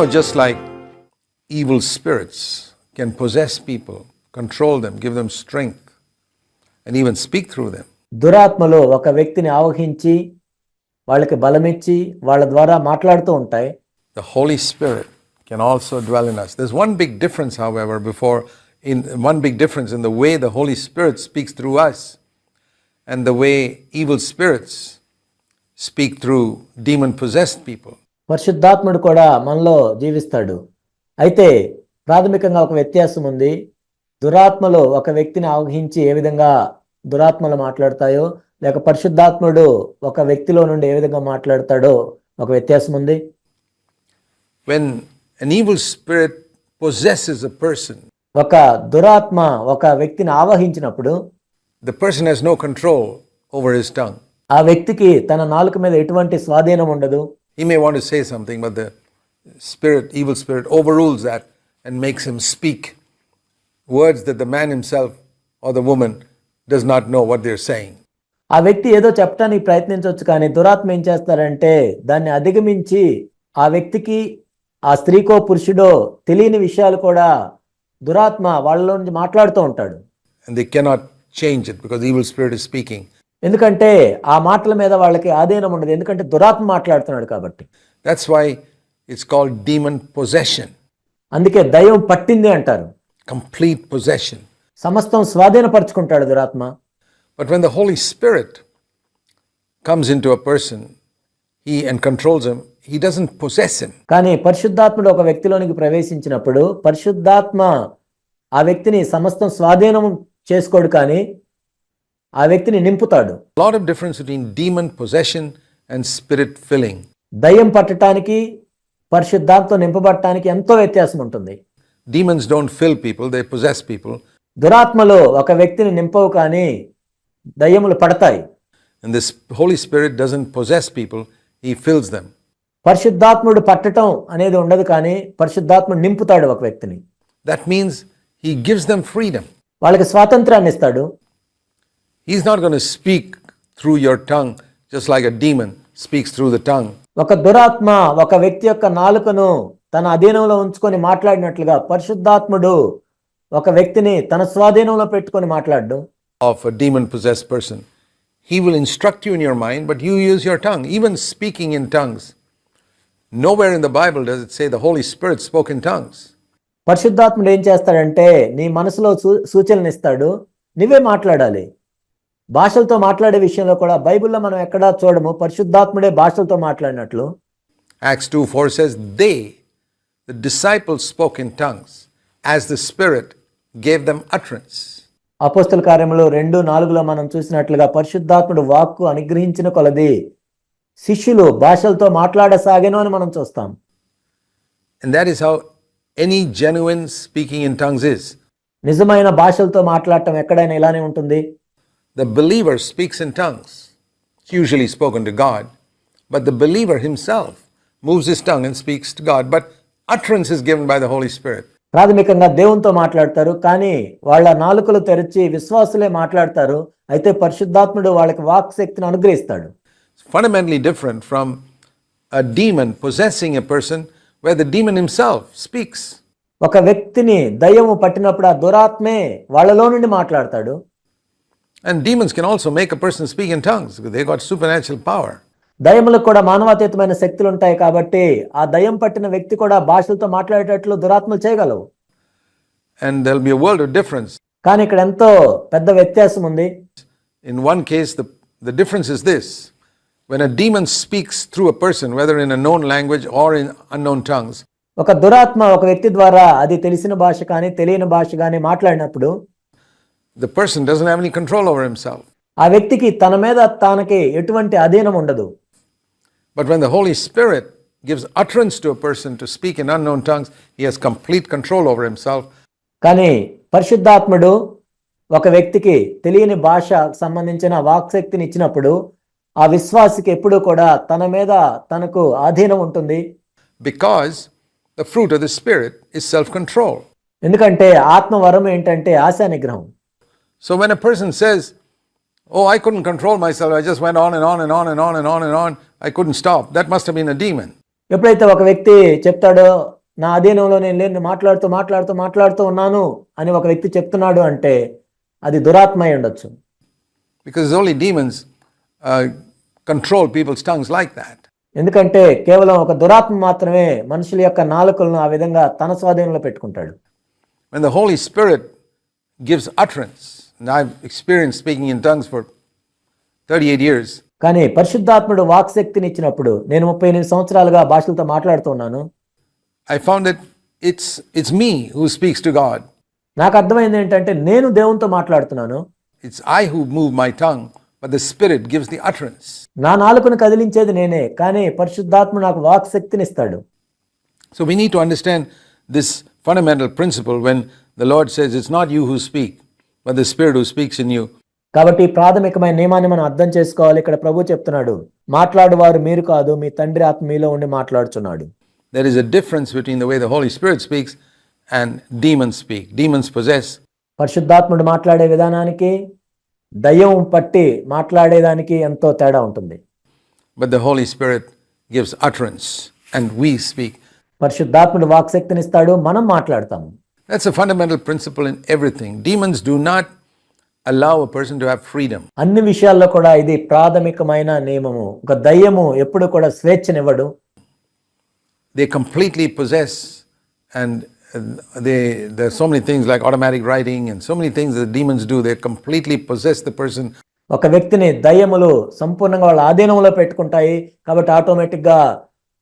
know, just like evil spirits can possess people, control them, give them strength, and even speak through them, దురాత్మలు ఒక వ్యక్తిని ఆవహించి వాళ్ళకి బలమిచ్చి వాళ్ళ ద్వారా మాట్లాడుతూ ఉంటాయి the Holy Spirit can also dwell in us. There's one big difference, however, before in one big difference in the way the Holy Spirit speaks through us and the way evil spirits speak through demon possessed people. పరిశుద్ధాత్ముడు కూడా మనలో జీవిస్తాడు. అయితే ప్రాథమికంగా ఒక వ్యత్యాసం ఉంది. దురాత్మలు ఒక వ్యక్తిని ఆవహించి ఏ విధంగా దురాత్మలు మాట్లాడతాయో లేక పరిశుద్ధాత్ముడు ఒక వ్యక్తిలో నుండి ఏ విధంగా మాట్లాడతాడో ఒక వ్యత్యాసం ఉంది. When an evil spirit possesses a person, ఒక దురాత్మ ఒక వ్యక్తిని ఆవహించినప్పుడు the person has no control over his tongue. ఆ వ్యక్తికి తన నాలుక మీద ఎటువంటి స్వాధీనం ఉండదు. He may want to say something, but the spirit, evil spirit, overrules that and makes him speak words that the man himself or the woman does not know what they're saying. ఆ వ్యక్తి ఏదో చెప్పడానికి ప్రయత్నించవచ్చు కానీ దురాత్మ ఏం చేస్తారంటే దాన్ని అధిగమించి ఆ వ్యక్తికి ఆ స్త్రీకో పురుషుడో తెలియని విషయాలు కూడా దురాత్మ వాళ్ళలో నుంచి మాట్లాడుతూ ఉంటాడు And they cannot change it because the evil spirit is speaking. ఎందుకంటే ఆ మాటల మీద వాళ్ళకి ఆధీనం ఉండదు. ఎందుకంటే దురాత్మ మాట్లాడుతున్నాడు కాబట్టి. That's why it's called demon possession, అందుకే దయ్యం పట్టింది అంటారు. Complete possession. సమస్తం స్వాధీనపరుచుకుంటాడు దురాత్మ. But when the Holy Spirit comes into a person, he and controls him, he doesn't possess him. కానీ పరిశుద్ధాత్ముడు ఒక వ్యక్తిలోనికి ప్రవేశించినప్పుడు పరిశుద్ధాత్మ ఆ వ్యక్తిని సమస్తం స్వాధీనం చేసుకోడు కానీ ఆ వ్యక్తిని నింపుతాడు. Lot of difference between demon possession and spirit filling దయ్యం పట్టడానికి పరిశుద్ధాత్మతో నింపబడటానికి ఎంతో వ్యత్యాసం ఉంటుంది. Demons don't fill people they possess people దురాత్మలు ఒక వ్యక్తిని నింపవు కానీ దయ్యములు పడతాయి. And this Holy Spirit doesn't possess people he fills them పరిశుద్ధాత్ముడు పట్టటం అనేది ఉండదు కానీ పరిశుద్ధాత్మ నింపుతాడు ఒక వ్యక్తిని. That means he gives them freedom వాళ్ళకి స్వాతంత్రాన్ని ఇస్తాడు. He is not gonna speak through your tongue just like a demon speaks through the tongue ఒక దురాత్మ ఒక వ్యక్తి యొక్క నాలుకను తన అధీనంలో ఉంచుకొని మాట్లాడినట్లుగా పరిశుద్ధాత్ముడు ఒక వ్యక్తిని తన స్వాధీనంలో పెట్టుకొని మాట్లాడడం. Of demon possess person he will instruct you in your mind but you use your tongue even speaking in tongues nowhere in the Bible does it say the Holy Spirit spoke in tongues పరిశుద్ధాత్ముడు ఏం చేస్తాడంటే నీ మనసులో సూచనలు ఇస్తాడు నువ్వే మాట్లాడాలి. భాషలతో మాట్లాడే విషయంలో కూడా బైబిల్లో మనం ఎక్కడా చూడము పరిశుద్ధాత్ముడే భాషలతో మాట్లాడినట్లు Acts 2 4 says, They, the disciples, spoke in tongues as the Spirit gave them utterance. అపోస్తల కార్యములు రెండు నాలుగులో మనం చూసినట్లుగా పరిశుద్ధాత్ముడు వాక్కు అనుగ్రహించిన కొలది శిష్యులు భాషలతో మాట్లాడసాగేను అని మనం చూస్తాం And that is how any genuine speaking in tongues is. నిజమైన భాషలతో మాట్లాడటం ఎక్కడైనా ఇలానే ఉంటుంది The believer speaks in tongues. It's usually spoken to God, but the believer himself moves his tongue and speaks to God, but utterance is given by the Holy Spirit. ప్రాథమికంగా దేవునితో మాట్లాడతారు కానీ వాళ్ళ నాలుకలు తెరిచి విశ్వాసులే మాట్లాడతారు అయితే పరిశుద్ధాత్ముడు వాళ్ళకి వాక్ శక్తిని అనుగ్రహిస్తాడు It's fundamentally different from a demon possessing a person where the demon himself speaks. ఒక వ్యక్తిని దయ్యము పట్టినప్పుడు ఆ దురాత్మే వాళ్ళలో నుండి మాట్లాడతాడు And demons can also make a person speak in tongues because they got supernatural power. దయ్యములకు కూడా మానవాతీతమైన శక్తులు ఉంటాయి కాబట్టి ఆ దయ్యం పట్టిన వ్యక్తి కూడా భాషలతో మాట్లాడేటట్లు దురాత్మలు చేయగలవు And there'll be a world of difference. కానీ ఇక్కడ ఎంతో పెద్ద వ్యత్యాసం ఉంది In one case, the, the difference is this when a demon speaks through a person, whether in a known language or in unknown tongues, ఒక దురాత్మ ఒక వ్యక్తి ద్వారా అది తెలిసిన భాష కానీ తెలియని భాష కానీ మాట్లాడినప్పుడు the person doesn't have any control over himself. ఆ వ్యక్తికి తన మీద తనకి ఎటువంటి అధీనం ఉండదు But when the Holy Spirit gives utterance to a person to speak in unknown tongues, he has complete control over himself. కానీ పరిశుద్ధాత్ముడు ఒక వ్యక్తికి తెలియని భాష సంబంధించిన వాక్శక్తిని ఇచ్చినప్పుడు ఆ విశ్వాసికి ఎప్పుడూ కూడా తన మీద తనకు ఆధీనం ఉంటుంది because the fruit of the Spirit is self control. ఎందుకంటే ఆత్మ వరం ఏంటంటే ఆశా నిగ్రహం So when a person says, Oh, I couldn't control myself, I just went on and on and on and on and on and on, I couldn't stop, that must have been a demon. ఎప్పుడైతే ఒక వ్యక్తి చెప్తాడో నా అధీనంలో నేను లేని మాట్లాడుతూ మాట్లాడుతూ మాట్లాడుతూ ఉన్నాను అని ఒక వ్యక్తి చెప్తున్నాడు అంటే అది దురాత్మ అయి ఉండొచ్చు Because only demons uh, control people's tongues like that. ఎందుకంటే కేవలం ఒక దురాత్మ మాత్రమే మనుషుల యొక్క నాలుకలను ఆ విధంగా తన స్వాధీనంలో పెట్టుకుంటాడు When the Holy Spirit gives utterance, and I've experienced speaking in tongues for 38 years, కానీ పరిశుద్ధాత్ముడు వాక్శక్తిని ఇచ్చినప్పుడు నేను ముప్పై ఎనిమిది సంవత్సరాలుగా భాషలతో మాట్లాడుతున్నాను I found that it's, it's me who speaks to God. నాకు అర్థమైంది ఏంటంటే నేను దేవునితో మాట్లాడుతున్నాను It's I who move my tongue, but the Spirit gives the utterance. నా నాలుకను కదిలించేది నేనే కానీ పరిశుద్ధాత్మ నాకు వాక్శక్తిని ఇస్తాడు So we need to understand this fundamental principle when the Lord says it's not you who speak, but the Spirit who speaks in you. కాబట్టి ప్రాథమికమైన నియమాన్ని మనం అర్థం చేసుకోవాలి ఇక్కడ ప్రభు చెప్తున్నాడు మాట్లాడువారు మీరు కాదు మీ తండ్రి ఆత్మ మీలో ఉండి మాట్లాడుచున్నాడు There is a difference between the way the Holy Spirit speaks and demons speak. Demons possess, పరిశుద్ధాత్ముడు మాట్లాడే విధానానికి దయ్యం పట్టి మాట్లాడేదానికి ఎంతో తేడా ఉంటుంది but the Holy Spirit gives utterance and we speak. పరిశుద్ధాత్ముడు వాక్శక్తిని ఇస్తాడు మనం మాట్లాడతాము That's a fundamental principle in everything. Demons do not allow a person to have freedom. అన్ని విషయాల్లో కూడా ఇది ప్రాథమికమైన నియమము ఒక దయ్యము ఎప్పుడు కూడా స్వేచ్ఛనివ్వడు They completely possess, and uh, they there's so many things like automatic writing and so many things that demons do. They completely possess the person ఒక వ్యక్తిని దయ్యములు సంపూర్ణంగా వాళ్ళ ఆధీనంలో పెట్టుకుంటాయి కాబట్టి ఆటోమేటిక్ గా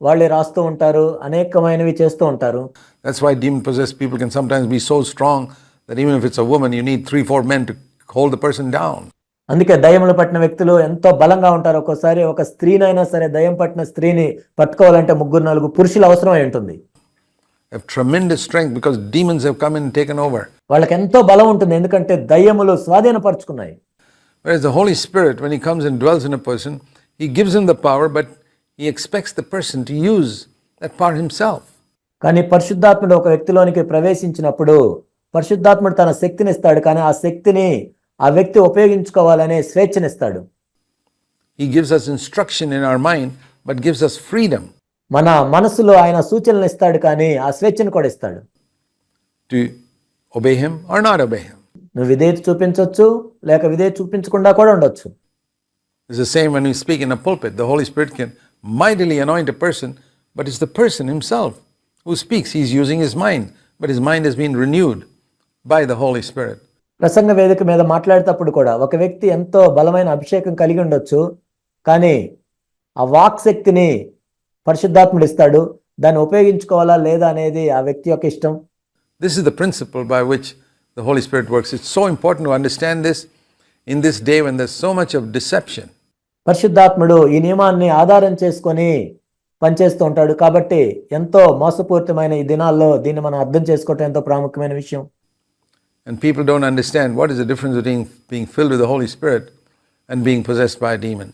వాళ్ళే రాస్తూ ఉంటారు అనేకమైనవి చేస్తూ ఉంటారు. That's why demon possess people can sometimes be so strong that even if it's a woman you need 3 4 men to hold the person down అందుకే దయ్యములు పట్టిన వ్యక్తులు ఎంతో బలంగా ఉంటారు. ఒక్కోసారి ఒక స్త్రీనైనా సరే దయ్యం పట్టిన స్త్రీని పట్టుకోవాలంటే ముగ్గురు నాలుగు పురుషులు అవసరమై ఉంటుంది. Have tremendous strength because demons have come and taken over. వాళ్ళకి ఎంతో బలం ఉంటుంది. ఎందుకంటే దయ్యములు స్వాధీనపరుచుకున్నాయి. Whereas the holy spirit when he comes and dwells in a person he gives him the power but He expects the person to use that power himself. కానీ పరిశుద్ధాత్ముడు ఒక వ్యక్తిలోనికి ప్రవేశించినప్పుడు పరిశుద్ధాత్ముడు తన శక్తిని ఇస్తాడు కానీ ఆ శక్తిని ఆ వ్యక్తి ఉపయోగించుకోవాలనే స్వేచ్ఛనిస్తాడు He gives us instruction in our mind, but gives us freedom మన మనసులో ఆయన సూచనలు ఇస్తాడు కానీ ఆ స్వేచ్ఛను కూడా ఇస్తాడు to obey Him or not obey Him. నువ్వు విధేయత చూపించవచ్చు లేక విధేయత చూపించకుండా కూడా ఉండొచ్చు It's the same when we speak in a pulpit. The Holy Spirit can mightily anoint a person, but it's the person himself who speaks. He's using his mind, but his mind has been renewed by the Holy Spirit. ప్రసంగ వేదిక మీద మాట్లాడేటప్పుడు కూడా ఒక వ్యక్తి ఎంతో బలమైన అభిషేకం కలిగి ఉండొచ్చు కానీ ఆ వాక్ శక్తిని పరిశుద్ధాత్ముడు ఇస్తాడు దాన్ని ఉపయోగించుకోవాలా లేదా అనేది ఆ వ్యక్తి యొక్క ఇష్టం This is the principle by which the Holy Spirit works. It's so important to understand this in this day when there's so much of deception. పరిశుద్ధాత్ముడు ఈ నియమాన్ని ఆధారం చేసుకొని పనిచేస్తూ ఉంటాడు కాబట్టి ఎంతో మోసపూరితమైన ఈ దినాల్లో దీన్ని మనం అర్థం చేసుకోవటం ఎంతో ప్రాముఖ్యమైన విషయం And people don't understand what is the difference between being filled with the Holy Spirit and being possessed by a demon.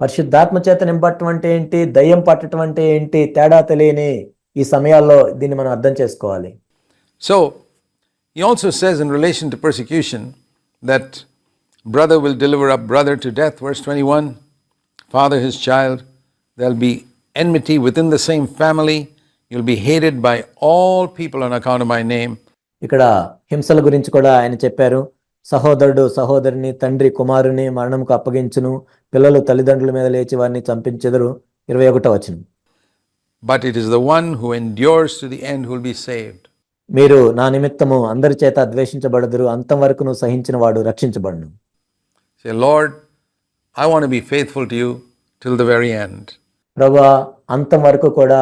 పరిశుద్ధాత్మ చేత నింపటం అంటే ఏంటి దయ్యం పట్టడం అంటే ఏంటి తేడా తెలియని ఈ సమయాల్లో దీన్ని మనం అర్థం చేసుకోవాలి So, he also says in relation to persecution that brother will deliver up brother to death, verse 21, father his child. There'll be enmity within the same family. You'll be hated by all people on account of my name. ఇక్కడ హింసల గురించి కూడా ఆయన చెప్పారు సహోదరుడు సహోదరిని తండ్రి కుమారుని మరణంకు అప్పగించును పిల్లలు తల్లిదండ్రుల మీద లేచి వారిని చంపించెదరు ఇరవై ఒకటో వచనం But it is the one who endures to the end who will be saved. మీరు నా నిమిత్తము అందరి చేత ద్వేషించబడదురు అంతం వరకు నువ్వు సహించిన వాడు రక్షించబడును Say, Lord, I want to be faithful to you till the very end. ప్రభా అంతం వరకు కూడా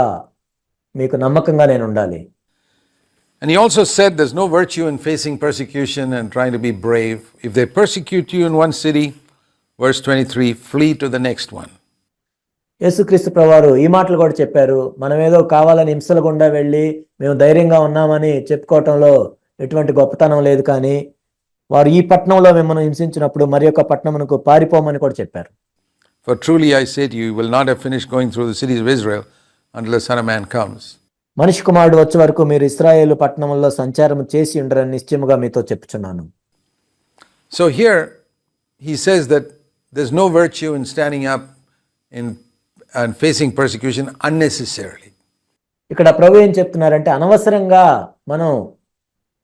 మీకు నమ్మకంగా నేను ఉండాలి And he also said there's no virtue in facing persecution and trying to be brave. If they persecute you in one city, verse 23, flee to the next one. యేసుక్రీస్తు ప్రభువారు ఈ మాటలు కూడా చెప్పారు మనం ఏదో కావాలని హింసల గుండా వెళ్ళి మేము ధైర్యంగా ఉన్నామని చెప్పుకోవటంలో ఎటువంటి గొప్పతనం లేదు కానీ వారు ఈ పట్టణంలో మిమ్మల్ని హింసించినప్పుడు మరి యొక్క పట్టణమునకు పారిపోమని కూడా చెప్పారు. For truly I say to you will not have finish going through the cities of Israel unless son of man comes మనిషి కుమారుడు వచ్చే వరకు మీరు ఇజ్రాయెల్ పట్టణంలో సంచారం చేసి ఉండరని నిశ్చయముగా మీతో చెప్పుచున్నాను. So here he says that there is no virtue in standing up in and facing persecution unnecessarily ఇక్కడ ప్రభు ఏం చెప్తున్నారంటే అనవసరంగా మనం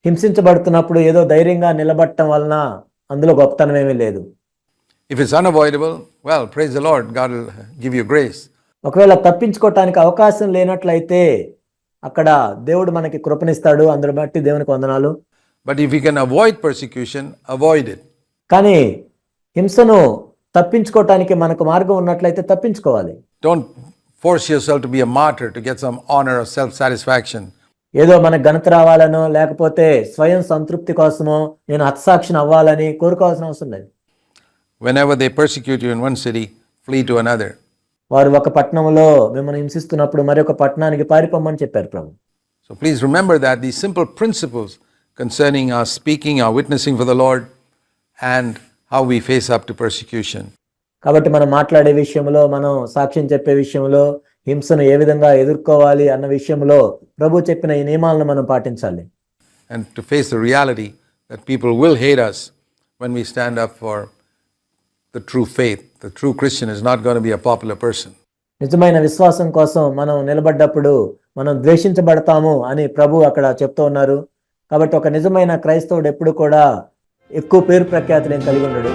హింసించబడుతున్నప్పుడు ఏదో ధైర్యంగా నిలబడటం వలన అందులో గొప్పతనం ఏమీ లేదు. If it's unavoidable well praise the Lord God give you grace ఒకవేళ తప్పించుకోవటానికి అవకాశం లేనట్లయితే అక్కడ దేవుడు మనకి కృపణిస్తాడు అందరి బట్టి దేవునికి వందనాలు. But if you can avoid prosecution avoid it కానీ హింసను తప్పించుకోవటానికి మనకు మార్గం ఉన్నట్లయితే తప్పించుకోవాలి. Don't force your self to be a martyr to get some honour of self satisfaction ఏదో మనకు ఘనత రావాలనో లేకపోతే స్వయం సంతృప్తి కోసమో నేను హతసాక్షిని అవ్వాలని కోరుకోవాల్సిన అవసరం లేదు Whenever they persecute you in one city, flee to another. వారు ఒక పట్టణంలో మిమ్మల్ని హింసిస్తున్నప్పుడు మరొక పట్టణానికి పారిపోమని చెప్పారు ప్రభు So please remember that these simple principles concerning our speaking, our witnessing for the Lord, and how we face up to persecution. కాబట్టి మనం మాట్లాడే విషయంలో మనం సాక్ష్యం చెప్పే విషయంలో హింసను ఏ విధంగా ఎదుర్కోవాలి అన్న విషయంలో ప్రభు చెప్పిన ఈ నియమాలను మనం పాటించాలి and to face the reality that people will hate us when we stand up for the true faith. The true Christian is not going to be a popular person. నిజమైన విశ్వాసం కోసం మనం నిలబడ్డప్పుడు మనం ద్వేషించబడతాము అని ప్రభు అక్కడ చెప్తూ ఉన్నారు కాబట్టి ఒక నిజమైన క్రైస్తవుడు ఎప్పుడు కూడా ఎక్కువ పేరు ప్రఖ్యాతులు కలిగి ఉండడు